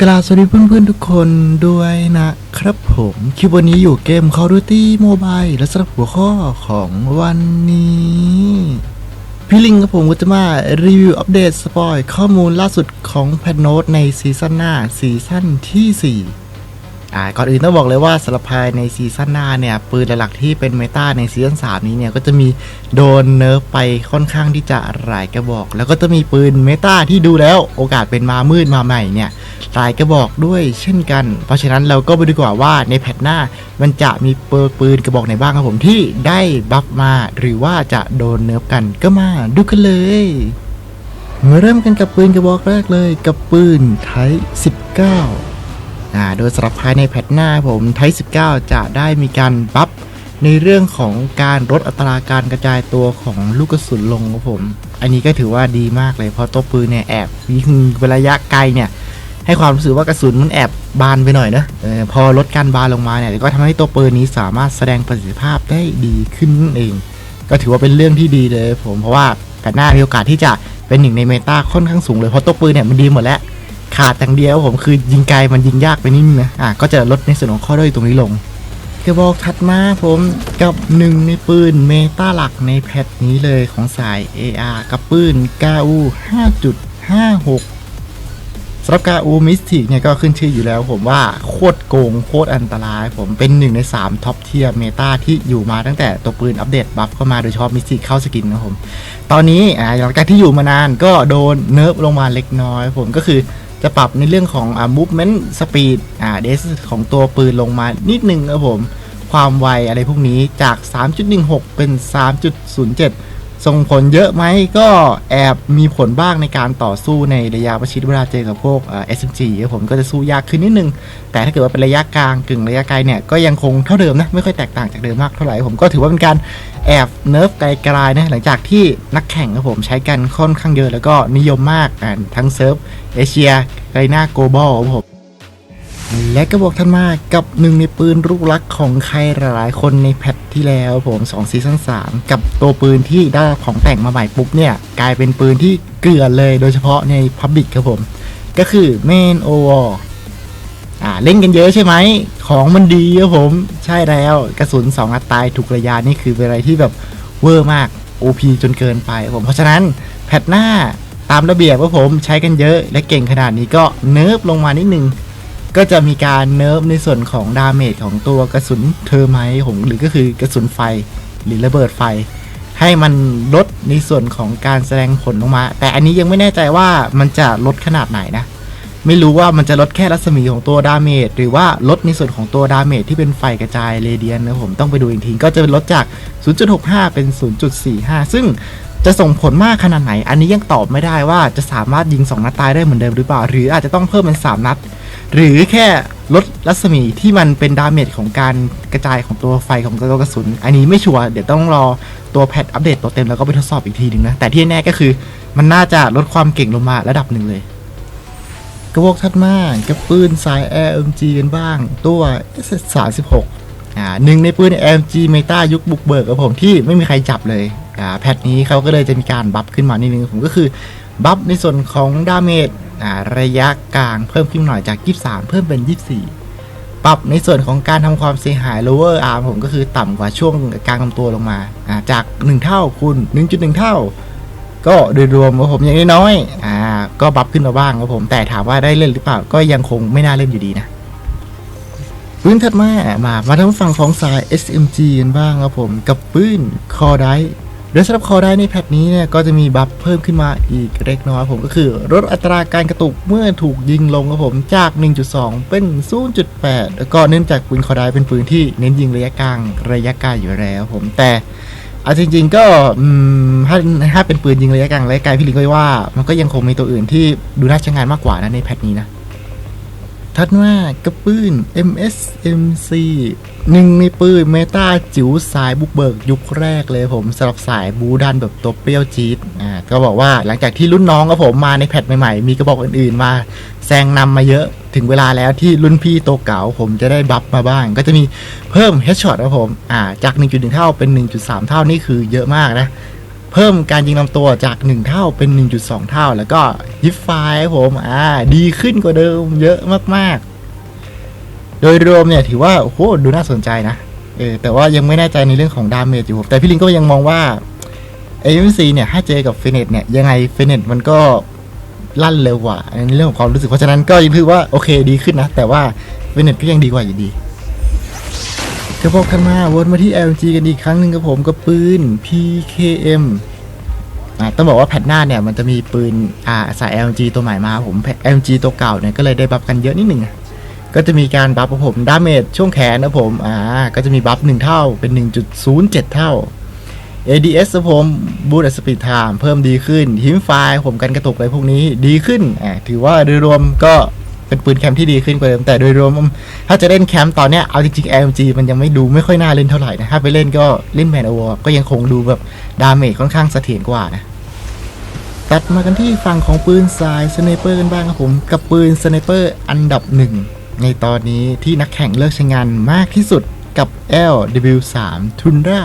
กราบสวัสดีเพื่อนๆทุกคนด้วยนะครับผมคลิปวันนี้อยู่เกม Call of Duty Mobile และสำหรับหัวข้อของวันนี้ พี่ลิงกับผมก็จะมารีวิวอัปเดตสปอยข้อมูลล่าสุดของแพทโนตในซีซั่นหน้าซีซั่นที่ 4 อ่าก่อนอื่นต้องบอกเลยว่าสำหรับภายในซีซั่นหน้าเนี่ยปืนหลักๆที่เป็นเมตาในซีซั่น3นี้เนี่ยก็จะมีโดนเนิร์ฟไปค่อนข้างที่จะหลายกระบอก แล้วก็จะมีปืนเมตาที่ดูแล้วโอกาสเป็นมามืดมาใหม่เนี่ยหลายกระบอกด้วยเช่นกัน เพราะฉะนั้นเราก็ไปดูกว่าว่าในแพทหน้ามันจะมีเปิปืนกระบอกไหนบ้างครับผมที่ได้บัฟมาหรือว่าจะโดนเนิร์ฟกันก็มาดูกันเลยมาเริ่มกันกับปืนกระบอกแรกเลยกับปืนไท19อ่า โดยสำหรับภายในแพทหน้าผมไท19 จะได้มีการบัฟในเรื่องของการลดอัตราการกระจายตัวของลูกกระสุนลงครับผม อันนี้ก็ถือว่าดีมากเลยเพราะตัวปืนเนี่ยแอบยิงระยะไกลเนี่ยให้ความรู้สึกว่ากระสุนมันแอบบานไปหน่อยนะออพอลดการบานลงมาเนี่ยก็ทำให้ตัวปืนนี้สามารถแสดงประสิทธิภาพได้ดีขึ้นนั่นเอง ก็ถือว่าเป็นเรื่องที่ดีเลยผมเพราะว่าแพทหน้ามีโอกาสที่จะเป็นหนึ่งในเมตาค่อนข้างสูงเลยเพราะตัวปืนเนี่ยมันดีหมดแล้ว ขาดอย่างเดียวผมคือยิงไกลมันยิงยากไปนิดนึงนะอะก็จะลดในส่วนของข้อด้อยตรงนี้ลงกระบอกถัดมาผมกับหนึ่งในปืนเมตาหลักในแพทนี้เลยของสาย AR กับปืน GAU 5.56สำหรับ GAU Mystic เนี่ยก็ขึ้นชื่ออยู่แล้วผมว่าโคตรโกงโคตรอันตราย ผมเป็นหนึ่งใน 3 ท็อปเทียร์เมตาที่อยู่มาตั้งแต่ตัวปืนอัปเดตบัฟเข้ามาโดยเฉพาะ Mystic เข้าสกินนะครับผม ตอนนี้อ่าหลังจากที่อยู่มานานก็โดนเนิร์ฟลงมาเล็กน้อย ผมก็คือ จะปรับในเรื่องของอ่า movement speed อ่าเดสของตัวปืนลงมานิดนึงครับผม ความไวอะไรพวกนี้จาก 3.16 เป็น 3.07 ส่งผลเยอะไหมก็แอบมีผลบ้างในการต่อสู้ในระยะประชิดเวลาเจอกับพวกเอ่า SMG ครับผมก็จะสู้ยากขึ้นนิดนึง แต่ถ้าเกิดว่าเป็นระยะกลางกึ่งระยะไกลเนี่ยก็ยังคงเท่าเดิมนะไม่ค่อยแตกต่างจากเดิมมากเท่าไหร่ผมก็ถือว่าเป็นการแอบเนิร์ฟไกลๆนะหลังจากที่นักแข่งครับผมใช้กันค่อนข้างเยอะแล้วก็นิยมมากทั้งเซิร์ฟเอเชียไกลหน้าโกลบอลครับผม และก็บอกท่านมากับหนึ่งในปืนลูกรักของใครหลายๆคนในแพทที่แล้วผม2ซีซั่น3 กับตัวปืนที่ได้ของแต่งมาใหม่ปุ๊บเนี่ย กลายเป็นปืนที่เกลือเลยโดยเฉพาะในพับบิกครับผม ก็คือเมนโอวอ่าเล่นกันเยอะใช่ไหม ของมันดีครับผม ใช่แล้วกระสุน2นัดตายถูกระยะนี่คือเป็นอะไรที่แบบเวอร์มาก OP จนเกินไปผมเพราะฉะนั้นแพทหน้าตามระเบียบครับผมใช้กันเยอะและเก่งขนาดนี้ก็เนิร์ฟลงมานิดนึง ก็จะมีการเนิร์ฟในส่วนของดาเมจของตัวกระสุนเทอร์ไมท์ของหรือก็คือกระสุนไฟ หรือระเบิดไฟ ให้มันลดในส่วนของการแสดงผลลงมา แต่อันนี้ยังไม่แน่ใจว่ามันจะลดขนาดไหนนะ ไม่รู้ว่ามันจะลดแค่รัศมีของตัวดาเมจหรือว่าลดในส่วนของตัวดาเมจที่เป็นไฟกระจายเรเดียนนะผมต้องไปดูอีกทีก็จะลดจาก 0.65 เป็น 0.45 ซึ่งจะส่งผลมากขนาดไหน อันนี้ยังตอบไม่ได้ว่าจะสามารถยิง 2 นัดตายได้เหมือนเดิมหรือเปล่า หรืออาจจะต้องเพิ่มเป็น 3 นัด หรือแค่ลดรัศมีที่มันเป็นดาเมจของการกระจายของตัวไฟของตัวกระสุน อันนี้ไม่ชัวร์เดี๋ยวต้องรอตัวแพทอัปเดตตัวเต็มแล้วก็ไปทดสอบอีกทีหนึ่งนะ แต่ที่แน่ก็คือมันน่าจะลดความเก่งลงมาระดับหนึ่งเลย กระบอกถัดมากกับปืนสาย AMG กันบ้าง ตัว S36 อ่าหนึ่งในปืน AMG Meta ยุคบุกเบิกกับผมที่ไม่มีใครจับเลยอ่าแพทนี้เขาก็เลยจะมีการบัฟขึ้นมานิดนึงผมก็คือบัฟในส่วนของดาเมจ ระยะกลางเพิ่มขึ้นหน่อยจาก 23 เพิ่มเป็น 24 ปรับในส่วนของการทำความเสียหาย lower arm ผมก็คือต่ำกว่าช่วงกลางลำตัวลงมาจาก 1 เท่าคูณ1.1 เท่า ก็โดยรวมว่าผมอย่างน้อยอ่าก็บัฟขึ้นมาบ้างครับผมแต่ถามว่าได้เล่นหรือเปล่าก็ยังคงไม่น่าเล่นอยู่ดีนะปืนถัดมามามาทางฝั่งของสาย SMG กันบ้างครับผม กับปืนคอได โดยสำหรับคอไดในแพทนี้เนี่ยก็จะมีบัฟเพิ่มขึ้นมาอีกเล็กน้อยผมก็คือลดอัตราการกระตุกเมื่อถูกยิงลงครับผมจาก 1.2 เป็น 0.8 แล้วก็เนื่องจากปืนคอไดเป็นปืนที่เน้นยิงระยะกลางระยะไกลอยู่แล้วผมแต่เอาจริงๆก็ถ้าถ้าเป็นปืนยิงระยะกลางระยะไกลพี่ลิงก็ว่า มันก็ยังคงมีตัวอื่นที่ดูน่าใช้งานมากกว่านะในแพทนี้นะ ถัดมากระปืน MSMC หนึ่งในปืนเมตาจิ๋วสายบุกเบิกยุคแรกเลยผมสำหรับสายบูดันแบบตัวเปรี้ยวจี๊ดอ่าก็บอกว่าหลังจากที่รุ่นน้องกับผมมาในแพทใหม่ๆ มีกระบอกอื่นๆมาแซงนำมาเยอะถึงเวลาแล้วที่รุ่นพี่ตัวเก่าผมจะได้บัฟมาบ้าง ก็จะมีเพิ่มเฮดช็อตครับผมอ่าจาก 1.1 เท่าเป็น 1.3 เท่านี่คือเยอะมากนะ เพิ่มการยิงลำตัวจาก 1 เท่าเป็น 1.2 เท่า แล้วก็ฮิปไฟผมอ่าดีขึ้นกว่าเดิมเยอะมากๆ โดยรวมเนี่ยถือว่าโอ้โหดูน่าสนใจนะเออแต่ว่ายังไม่แน่ใจในเรื่องของดาเมจอยู่ผมแต่พี่ลิงก็ยังมองว่า AMC เนี่ยถ้าเจอกับเฟเนตเนี่ยยังไงเฟเนตมันก็ลั่นเร็วกว่าในเรื่องของความรู้สึกเพราะฉะนั้นก็ยังถือว่าโอเคดีขึ้นนะ แต่ว่าเฟเนตก็ยังดีกว่าอยู่ดี กระบอกกันมาวนมาที่ LG กันอีกครั้งหนึ่งกับผมกับปืน PKM อ่าต้องบอกว่าแพทหน้าเนี่ยมันจะมีปืนอ่าสาย LG ตัวใหม่มาผม LG ตัวเก่าเนี่ยก็เลยได้บัฟกันเยอะนิดหนึ่งก็จะมีการบัฟของผมดาเมจช่วงแขนนะผมอ่าก็จะมีบัฟ1เท่าเป็น 1.07 เท่า ADS ครับผมบูตสปีดไทม์เพิ่มดีขึ้นหิมไฟผมกันกระตุกอะไรพวกนี้ดีขึ้นอ่าถือว่าโดยรวมก็ เป็นปืนแคมป์ที่ดีขึ้นกว่าเดิมแต่โดยรวมถ้าจะเล่นแคมป์ตอนเนี้ยเอาจริงๆ LMG มันยังไม่ดูไม่ค่อยน่าเล่นเท่าไหร่นะถ้าไปเล่นก็เล่นแมนโอวก็ยังคงดูแบบดาเมจค่อนข้างเสถียรกว่านะตัดมากันที่ฝั่งของปืนสายสไนเปอร์กันบ้างครับผม กับปืนสไนเปอร์อันดับหนึ่งในตอนนี้ที่นักแข่งเลิกใช้งานมากที่สุดกับ LW3 Tundra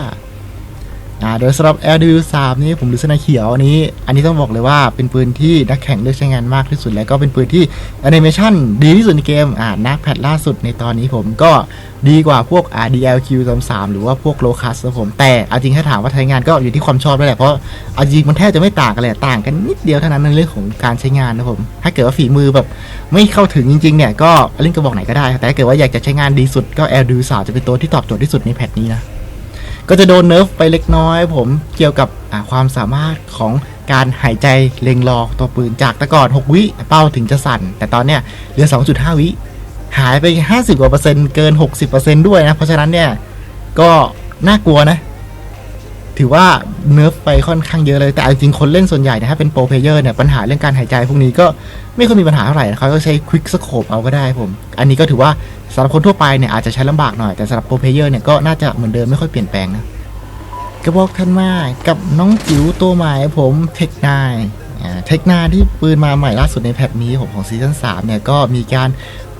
อ่าโดยสำหรับ LW3 นี้ผมดูสนาเขียวอันนี้ อันนี้ต้องบอกเลยว่าเป็นปืนที่นักแข่งเลือกใช้งานมากที่สุด แล้วก็เป็นปืนที่แอนิเมชันดีที่สุดในเกมอ่านักแพทล่าสุดในตอนนี้ผมก็ดีกว่าพวก RDLQ 33 หรือว่าพวกโลคัสผม แต่เอาจริงถ้าถามว่าใช้งานก็อยู่ที่ความชอบด้วยแหละ เพราะเอาจริงมันแทบจะไม่ต่างกันเลยต่างกันนิดเดียวเท่านั้นในเรื่องของการใช้งานนะผม ถ้าเกิดว่าฝีมือแบบไม่เข้าถึงจริงๆเนี่ยก็เล่นกระบอกไหนก็ได้ แต่ถ้าเกิดว่าอยากจะใช้งานดีสุดก็ LW3 จะเป็นตัวที่ตอบโจทย์ที่สุดในแพทนี้นะ ก็จะโดนเนิร์ฟไปเล็กน้อย ผมเกี่ยวกับความสามารถของการหายใจเล็งรอตัวปืนจากตะกอด 6 วิเป้าถึงจะสั่น แต่ตอนเนี้ยเหลือ 2.5 วิ หายไป 50กว่าเปอร์เซ็นต์เกิน 60%ด้วยนะ เพราะฉะนั้นเนี่ยก็น่ากลัวนะ ถือว่าเนิร์ฟไปค่อนข้างเยอะเลย แต่จริงคนเล่นส่วนใหญ่นะถ้าเป็นโปรเพลเยอร์เนี่ยปัญหาเรื่องการหายใจพวกนี้ก็ไม่ค่อยมีปัญหาเท่าไหร่เขาก็ใช้ควิกสโคปเอาก็ได้ผม อันนี้ก็ถือว่าสำหรับคนทั่วไปเนี่ยอาจจะใช้ลำบากหน่อย แต่สำหรับโปรเพลเยอร์เนี่ยก็น่าจะเหมือนเดิมไม่ค่อยเปลี่ยนแปลงนะกระบอกทันมากับน้องจิ๋วตัวใหม่ผมเทคนายเทคนาที่ปืนมาใหม่ล่าสุดในแพทนี้ผมของซีซั่น3เนี่ยก็มีการ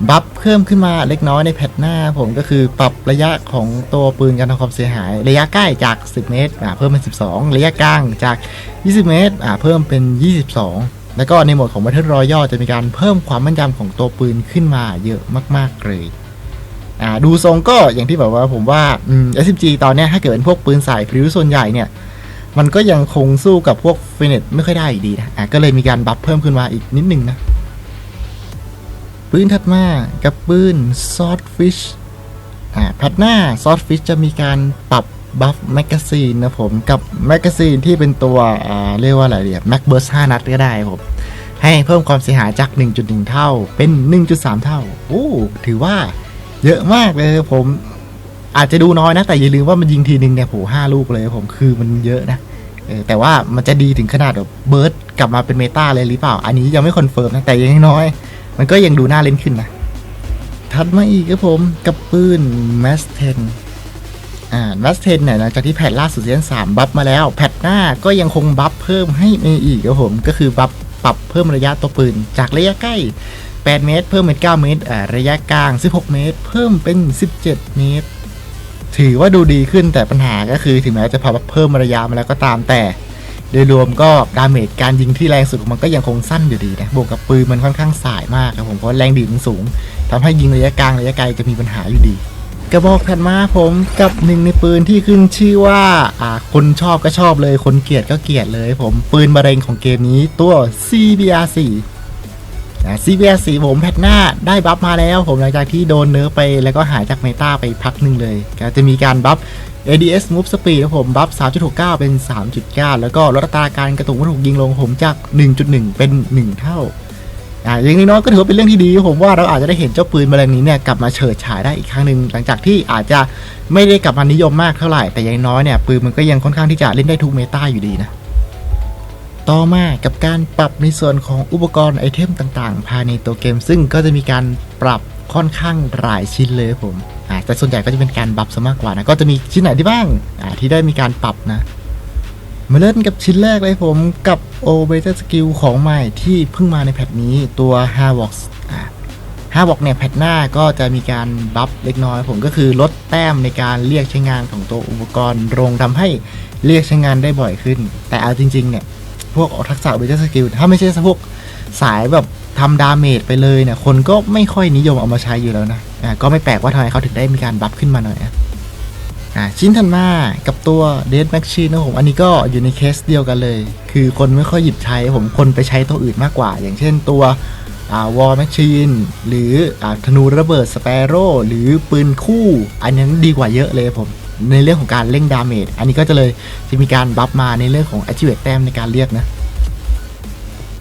บัฟเพิ่มขึ้นมาเล็กน้อยในแพทหน้าผมก็คือปรับระยะของตัวปืนการทำความเสียหาย ระยะใกล้จาก 10 เมตรอ่าเพิ่มเป็น 12 ระยะกลางจาก 20 เมตรอ่าเพิ่มเป็น 22 แล้วก็ในโหมดของ Battle Royale จะมีการเพิ่มความมั่นยำของตัวปืนขึ้นมาเยอะมาก ๆ เลยอ่าดูทรงก็อย่างที่แบบว่าผมว่าอืม SMG ตอนนี้ถ้าเกิดเป็นพวกปืนสายพริ้วส่วนใหญ่เนี่ยมันก็ยังคงสู้กับพวกฟินิตไม่ค่อยได้อยู่ดีนะอ่าก็เลยมีการบัฟเพิ่มขึ้นมาอีกนิดนึงนะ ปืนถัดมากับปืน Swordfish อ่าพัดหน้า Swordfish จะมีการปรับบัฟแมกกาซีนนะผมกับแมกกาซีนที่เป็นตัวอ่าเรียกว่าอะไรเดียแม็กเบิร์ส5นัดก็ได้ผมให้เพิ่มความเสียหายจาก 1.1 เท่าเป็น 1.3 เท่า โอ้ ถือว่าเยอะมากเลยผม อาจจะดูน้อยนะ แต่อย่าลืมว่ามันยิงทีนึงเนี่ยโหห้าลูกเลยผมคือมันเยอะนะแต่ว่ามันจะดีถึงขนาดแบบเบิร์ดกลับมาเป็นเมตาเลยหรือเปล่า อันนี้ยังไม่คอนเฟิร์มนะ แต่ยังน้อย มันก็ยังดูน่าเล่นขึ้นนะ ถัดมาอีกครับผมกับปืน m a s 10อ่า m a s 10เนี่ยหลังจากที่แพทล่าสุดเซีซั่น3บัฟมาแล้ว แพทหน้าก็ยังคงบัฟเพิ่มให้ในอีกครับผม ก็คือบัฟปรับเพิ่มระยะตัวปืน จากระยะใกล้ 8 เมตร เพิ่มเป็น 9 เมตรอ่าระยะกลาง 16 เมตร เพิ่มเป็น 17 เมตร ถือว่าดูดีขึ้นแต่ปัญหาก็คือถึงแม้จะพอเพิ่มระยะมาแล้วก็ตามแต่ โดยรวมก็ดาเมจการยิงที่แรงสุดของมันก็ยังคงสั้นอยู่ดีนะ บวกกับปืนมันค่อนข้างสายมากครับผม เพราะแรงดีดมันสูงทำให้ยิงระยะกลางระยะไกลจะมีปัญหาอยู่ดี กระบอกถัดมาผมกับหนึ่งในปืนที่ขึ้นชื่อว่าอ่าคนชอบก็ชอบเลย คนเกลียดก็เกลียดเลย ผมปืนมะเร็งของเกมนี้ตัว CBR4 นะ CBR4 ผมแพทหน้าได้บัฟมาแล้ว ผมหลังจากที่โดนเนื้อไปแล้วก็หายจากเมตาไปพักหนึ่งเลย ก็จะมีการบัฟ ADS Move Speed ครับผม บัฟ 3.69 เป็น 3.9 แล้วก็ลดอัตราการกระตุกวัตถุยิงลงผมจาก 1.1 เป็น 1 เท่าอ่าอย่างน้อยๆก็ถือว่าเป็นเรื่องที่ดีผมว่าเราอาจจะได้เห็นเจ้าปืนแมลงนี้เนี่ยกลับมาเฉิดฉายได้อีกครั้งหนึ่งหลังจากที่อาจจะไม่ได้กลับมานิยมมากเท่าไหร่แต่อย่างน้อยเนี่ยปืนมันก็ยังค่อนข้างที่จะเล่นได้ทุกเมตาอยู่ดีนะ ต่อมากับการปรับในส่วนของอุปกรณ์ไอเทมต่างๆ ภายในตัวเกม ซึ่งก็จะมีการปรับค่อนข้างหลายชิ้นเลยผมอ่าแต่ส่วนใหญ่ก็จะเป็นการบัฟซะมากกว่านะก็จะมีชิ้นไหนที่บ้างอ่าที่ได้มีการปรับนะมาเริ่มกับชิ้นแรกเลยผมกับ o b e t a Skill ของใหม่ที่เพิ่งมาในแพทนี้ตัว h a v o x อ่า h a v o x เนี่ยแพทหน้าก็จะมีการบัฟเล็กน้อยผมก็คือลดแต้มในการเรียกใช้งานของตัวอุปกรณ์ลงทำให้เรียกใช้งานได้บ่อยขึ้น แต่เอาจริงๆเนี่ย พวกทักษะเบเจอร์สกิลถ้าไม่ใช่พวกสายแบบทำดาเมจไปเลยเนี่ย คนก็ไม่ค่อยนิยมเอามาใช้อยู่แล้วนะอ่าก็ไม่แปลกว่าทำไมเขาถึงได้มีการบัฟขึ้นมาหน่อยอ่าชิ้นถัดมากับตัวเด d แม c ชีนนะผมอันนี้ก็อยู่ในเคสเดียวกันเลย คือคนไม่ค่อยหยิบใช้ผมคนไปใช้ตัวอื่นมากกว่า อย่างเช่นตัวอ่าวอลแมชชีนหรืออธนูระเบิดสเปโร่หรือปืนคู่ อันนั้นดีกว่าเยอะเลยผม ในเรื่องของการเร่งดาเมจอันนี้ก็จะเลยจะมีการบัฟมาในเรื่องของ activate แต้มในการเรียกนะ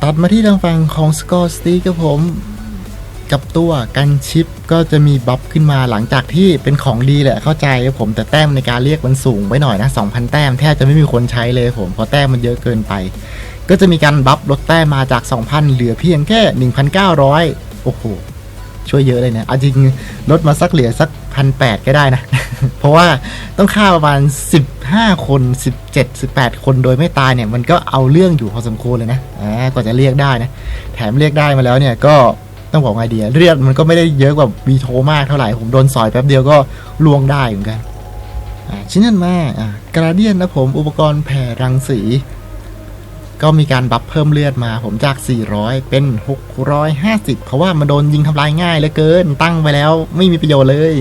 ตัดมาที่ทางฝั่งของสกอร์สตีกับผมกับตัวกันชิปก็จะมีบัฟขึ้นมาหลังจากที่เป็นของดีแหละเข้าใจครับผมแต่แต้มในการเรียกมันสูงไปหน่อยนะ 2,000 แต้มแทบจะไม่มีคนใช้เลยผมเพราะแต้มมันเยอะเกินไป ก็จะมีการบัฟลดแต้มมาจาก 2,000 เหลือเพียงแค่ 1,900 โอ้โห ช่วยเยอะเลยเนะเอาจริงลดมาสักเหลือสักพันแปดก็ได้นะ เพราะว่าต้องฆ่าประมาณ 15 คน 17 18 คนโดยไม่ตายเนี่ย มันก็เอาเรื่องอยู่พอสมควรเลยนะอ่ากว่าจะเรียกได้นะ แถมเรียกได้มาแล้วเนี่ยก็ต้องบอกไงดีอะเรียกมันก็ไม่ได้เยอะกว่าวีโทมากเท่าไหร่ ผมโดนสอยแป๊บเดียวก็ลวงได้เหมือนกันอ่าชิ้นนั้นมาอ่ากราเดียนนะผมอุปกรณ์แผ่รังสี ก็มีการบัฟเพิ่มเลือดมาผมจาก 400 เป็น 650 เพราะว่ามันโดนยิงทำลายง่ายเหลือเกิน ตั้งไปแล้วไม่มีประโยชน์เลย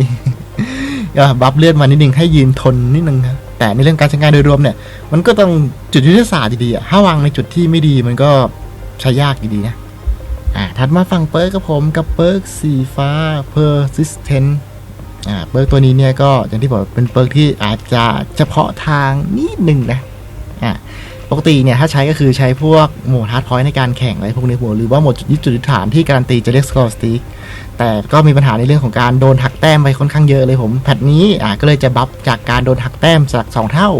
ก็บัฟเลือดมานิดนึงให้ยืนทนนิดนึงครับแต่ในเรื่องการใช้งานโดยรวมเนี่ย มันก็ต้องจุดยุทธศาสตร์ดีๆถ้าวางในจุดที่ไม่ดีมันก็ใช้ยากดีนะอ่าถัดมาฝั่งเปิร์กกับผมกับเปิร์กสีฟ้า persistent อ่าเปิร์กตัวนี้เนี่ยก็อย่างที่บอกเป็นเปิร์กที่อาจจะเฉพาะทางนิดหนึ่งนะอ่า ปกติเนี่ยถ้าใช้ก็คือใช้พวกโหมดฮาร์ดพอยต์ในการแข่งอะไรพวกนี้หัวหรือว่าโหมดยึดจุดฐานที่การันตีจะเรียกสกอร์สติกแต่ก็มีปัญหาในเรื่องของการโดนหักแต้มไปค่อนข้างเยอะเลยผมแพทนี้อ่าก็เลยจะบัฟจากการโดนหักแต้มจาก 2 เท่า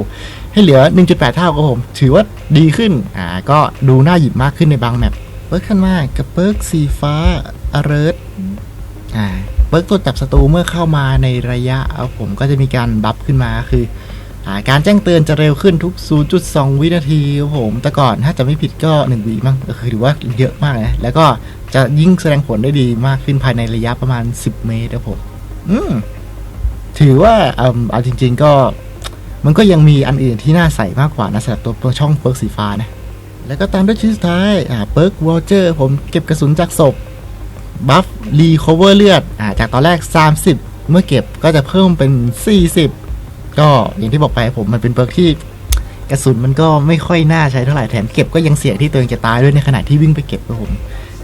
ให้เหลือ 1.8 เท่าครับผม ถือว่าดีขึ้นอ่าก็ดูน่าหยิบมากขึ้นในบางแมปเปิร์กขึ้นมากับเปิร์กสีฟ้า alert อ่าเปิร์กตรวจับศัตรูเมื่อเข้ามาในระยะเอาผมก็จะมีการบัฟขึ้นมาคือ การแจ้งเตือนจะเร็วขึ้นทุก 0.2 วินาทีครับผม แต่ก่อนถ้าจะไม่ผิดก็ 1วิมั้งก็คือถือว่าเยอะมากนะ แล้วก็จะยิ่งแสดงผลได้ดีมากขึ้นภายในระยะประมาณ 10 เมตรครับผม อืม ถือว่าอาเอาจริง ๆ ก็ มันก็ยังมีอันอื่นที่น่าใส่มากกว่านะสำหรับตัวช่องเปิร์กสีฟ้านะ แล้วก็ตามด้วยชิ้นสุดท้ายอ่าเปิร์กวอเจอร์ผมเก็บกระสุนจากศพบัฟรีคอเวอร์เลือดอ่าจากตอนแรก 30 เมื่อเก็บก็จะเพิ่มเป็น 40 ก็อย่างที่บอกไปผมมันเป็นเบิร์กที่กระสุนมันก็ไม่ค่อยน่าใช้เท่าไหร่แถมเก็บก็ยังเสี่ยงที่ตัวเองจะตายด้วยในขณะที่วิ่งไปเก็บครับผม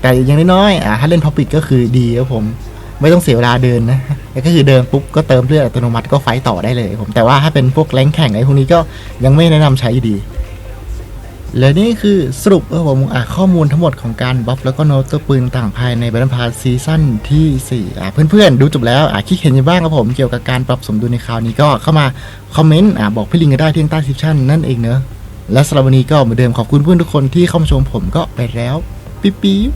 แต่อย่างน้อยๆอ่าถ้าเล่นท็อปิกก็คือดีครับผม ไม่ต้องเสียเวลาเดินนะก็คือเดินปุ๊บก็เติมเลือดอัตโนมัติก็ไฟต่อได้เลยผมแต่ว่าถ้าเป็นพวกแรงแข่งอะไรพวกนี้ก็ยังไม่แนะนำใช้อยู่ดี และนี่คือสรุปครับผมอะข้อมูลทั้งหมดของการบัฟแล้วก็โน้ตตัวปืนต่างภายในแบัตพาซีซั่นที่4อะเพื่อนๆ ดูจบแล้วอะคิดเห็นยังบ้างครับผมเกี่ยวกับการปรับสมดุลในคราวนี้ก็เข้ามาคอมเมนต์อะบอกพี่ลิงก็ได้ที่ใต้คลิปชั่นนั่นเองเนอะและสำหรับวันนี้ก็เหมือนเดิมขอบคุณเพื่อนทุกคนที่เข้ามาชมผมก็ไปแล้วปิ๊บปิ๊บ